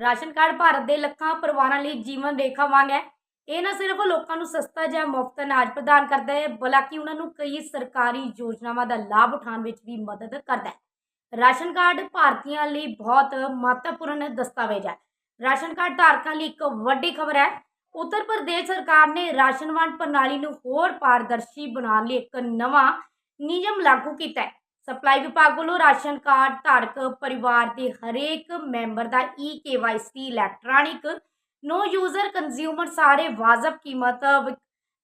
Ration card Bharat ਦੇ ਲੱਖਾਂ ਪਰਿਵਾਰਾਂ ਲਈ ਜੀਵਨ ਰੇਖਾ ਵਾਂਗ ਹੈ। ਇਹ ਨਾ ਸਿਰਫ ਲੋਕਾਂ ਨੂੰ ਸਸਤਾ ਜਾਂ ਮੁਫਤ ਅਨਾਜ ਪ੍ਰਦਾਨ ਕਰਦਾ ਹੈ, ਬਲਕਿ ਉਹਨਾਂ ਨੂੰ ਕਈ ਸਰਕਾਰੀ ਯੋਜਨਾਵਾਂ ਦਾ ਲਾਭ ਉਠਾਉਣ ਵਿੱਚ ਵੀ ਮਦਦ ਕਰਦਾ ਹੈ। ਰਾਸ਼ਨ ਕਾਰਡ ਭਾਰਤੀਆਂ ਲਈ ਬਹੁਤ ਮਹੱਤਵਪੂਰਨ ਦਸਤਾਵੇਜ਼ ਹੈ। ਰਾਸ਼ਨ ਕਾਰਡ ਧਾਰਕਾਂ ਲਈ ਇੱਕ ਵੱਡੀ ਖਬਰ ਹੈ। ਉੱਤਰ ਪ੍ਰਦੇਸ਼ ਸਰਕਾਰ ਨੇ ਰਾਸ਼ਨ ਵੰਡ ਪ੍ਰਣਾਲੀ ਨੂੰ ਹੋਰ ਪਾਰਦਰਸ਼ੀ ਬਣਾਉਣ ਲਈ ਇੱਕ ਨਵਾਂ ਨਿਯਮ ਲਾਗੂ ਕੀਤਾ ਹੈ। ਸਪਲਾਈ ਵਿਭਾਗ ਵੱਲੋਂ ਰਾਸ਼ਨ ਕਾਰਡ ਧਾਰਕ ਪਰਿਵਾਰ ਦੇ ਹਰੇਕ ਮੈਂਬਰ ਦਾ e KYC electronic, know user consumer ਸਾਰੇ ਵਾਜਬ ਕੀਮਤ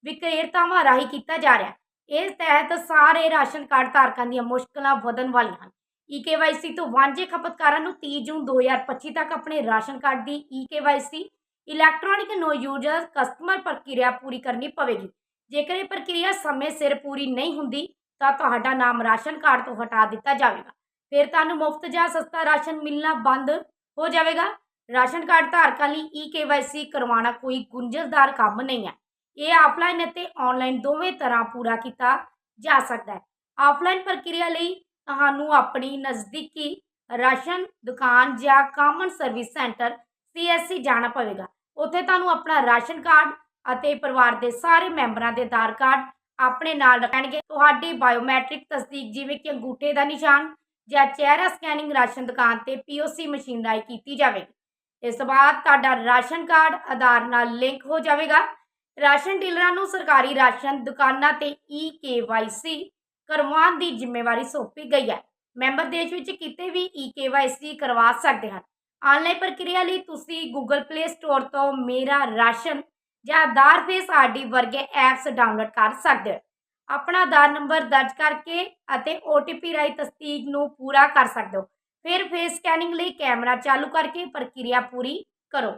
ਵਿਕਰੇਤਾਵਾਂ ਰਾਹੀਂ ਕੀਤਾ ਜਾ ਰਿਹਾ ਹੈ। ਇਸ ਤਹਿਤ ਸਾਰੇ ਰਾਸ਼ਨ ਕਾਰਡ ਧਾਰਕਾਂ ਦੀਆਂ ਮੁਸ਼ਕਲਾਂ ਵਧਣ ਵਾਲੀਆਂ ਹਨ। ਈ ਕੇਵਾਈਸੀ ਤੋਂ ਵਾਂਝੇ ਖਪਤਕਾਰਾਂ ਨੂੰ 30 ਜੂਨ 2025 ਤੱਕ ਆਪਣੇ ਰਾਸ਼ਨ ਕਾਰਡ ਦੀ e KYC electronic know user customer ਪ੍ਰਕਿਰਿਆ ਪੂਰੀ ਕਰਨੀ ਪਵੇਗੀ। ਜੇਕਰ ਇਹ ਪ੍ਰਕਿਰਿਆ ਸਮੇਂ ਸਿਰ ਪੂਰੀ ਨਹੀਂ ਹੁੰਦੀ ਤਾਂ ਤੁਹਾਡਾ ਨਾਮ ਰਾਸ਼ਨ ਕਾਰਡ ਤੋਂ ਹਟਾ ਦਿੱਤਾ ਜਾਵੇਗਾ। ਫਿਰ ਤੁਹਾਨੂੰ ਮੁਫਤ ਜਾਂ ਸਸਤਾ ਰਾਸ਼ਨ ਮਿਲਣਾ ਬੰਦ ਹੋ ਜਾਵੇਗਾ। ਰਾਸ਼ਨ ਕਾਰਡ ਧਾਰਕਾਂ ਲਈ ਈ ਕੇਵਾਈਸੀ ਕਰਵਾਉਣਾ ਕੋਈ ਗੁੰਝਲਦਾਰ ਕੰਮ ਨਹੀਂ ਹੈ। ਇਹ ਆਫਲਾਈਨ ਅਤੇ ਆਨਲਾਈਨ ਦੋਵੇਂ ਤਰ੍ਹਾਂ ਪੂਰਾ ਕੀਤਾ ਜਾ ਸਕਦਾ ਹੈ। ਆਫਲਾਈਨ ਪ੍ਰਕਿਰਿਆ ਲਈ ਤੁਹਾਨੂੰ ਆਪਣੀ ਨਜ਼ਦੀਕੀ ਰਾਸ਼ਨ ਦੁਕਾਨ ਜਾਂ ਕਾਮਨ ਸਰਵਿਸ ਸੈਂਟਰ ਸੀਐਸਸੀ ਜਾਣਾ ਪਵੇਗਾ। ਉੱਥੇ ਤੁਹਾਨੂੰ ਆਪਣਾ ਰਾਸ਼ਨ ਕਾਰਡ ਅਤੇ ਪਰਿਵਾਰ ਦੇ ਸਾਰੇ ਮੈਂਬਰਾਂ ਦੇ ਆਧਾਰ ਕਾਰਡ ਆਪਣੇ ਨਾਲ ਰੱਖਣਗੇ ਤੁਹਾਡੀ ਬਾਇਓਮੈਟ੍ਰਿਕ ਤਸਦੀਕ ਜਿਵੇਂ ਕਿ ਅੰਗੂਠੇ ਦਾ ਨਿਸ਼ਾਨ ਜਾਂ ਚਿਹਰਾ ਸਕੈਨਿੰਗ ਰਾਸ਼ਨ ਦੁਕਾਨ ਤੇ ਪੀਓਸੀ ਮਸ਼ੀਨ ਰਾਹੀਂ ਕੀਤੀ ਜਾਵੇਗੀ। ਇਸ ਤੋਂ ਬਾਅਦ ਤੁਹਾਡਾ ਰਾਸ਼ਨ ਕਾਰਡ, ਆਧਾਰ ਨਾਲ ਲਿੰਕ ਹੋ ਜਾਵੇਗਾ। ਰਾਸ਼ਨ ਡੀਲਰਾਂ ਨੂੰ ਸਰਕਾਰੀ ਰਾਸ਼ਨ ਦੁਕਾਨਾਂ ਤੇ ਈ ਕੇਵਾਈਸੀ ਕਰਵਾਉਣ ਦੀ ਜ਼ਿੰਮੇਵਾਰੀ ਸੌਂਪੀ ਗਈ ਹੈ। ਮੈਂਬਰ ਦੇਸ਼ ਵਿੱਚ ਕਿਤੇ ਵੀ ਈ ਕੇਵਾਈਸੀ ਕਰਵਾ ਸਕਦੇ ਹਨ। ਆਨਲਾਈਨ ਪ੍ਰਕਿਰਿਆ ਲਈ ਤੁਸੀਂ ਗੂਗਲ ਪਲੇ ਸਟੋਰ ਤੋਂ ਮੇਰਾ ਰਾਸ਼ਨ ਜਾਂ ਆਧਾਰ ਫੇਸ ਆਰਡੀ ਵਰਗੇ ਐਪਸ ਡਾਊਨਲੋਡ ਕਰ ਸਕਦੇ ਹੋ। ਆਪਣਾ ਆਧਾਰ ਨੰਬਰ ਦਰਜ ਕਰਕੇ ਅਤੇ OTP ਰਾਹੀਂ ਤਸਦੀਕ ਨੂੰ ਪੂਰਾ ਕਰ ਸਕਦੇ ਹੋ। ਫਿਰ ਫੇਸ ਸਕੈਨਿੰਗ ਲਈ ਕੈਮਰਾ ਚਾਲੂ ਕਰਕੇ ਪ੍ਰਕਿਰਿਆ ਪੂਰੀ ਕਰੋ।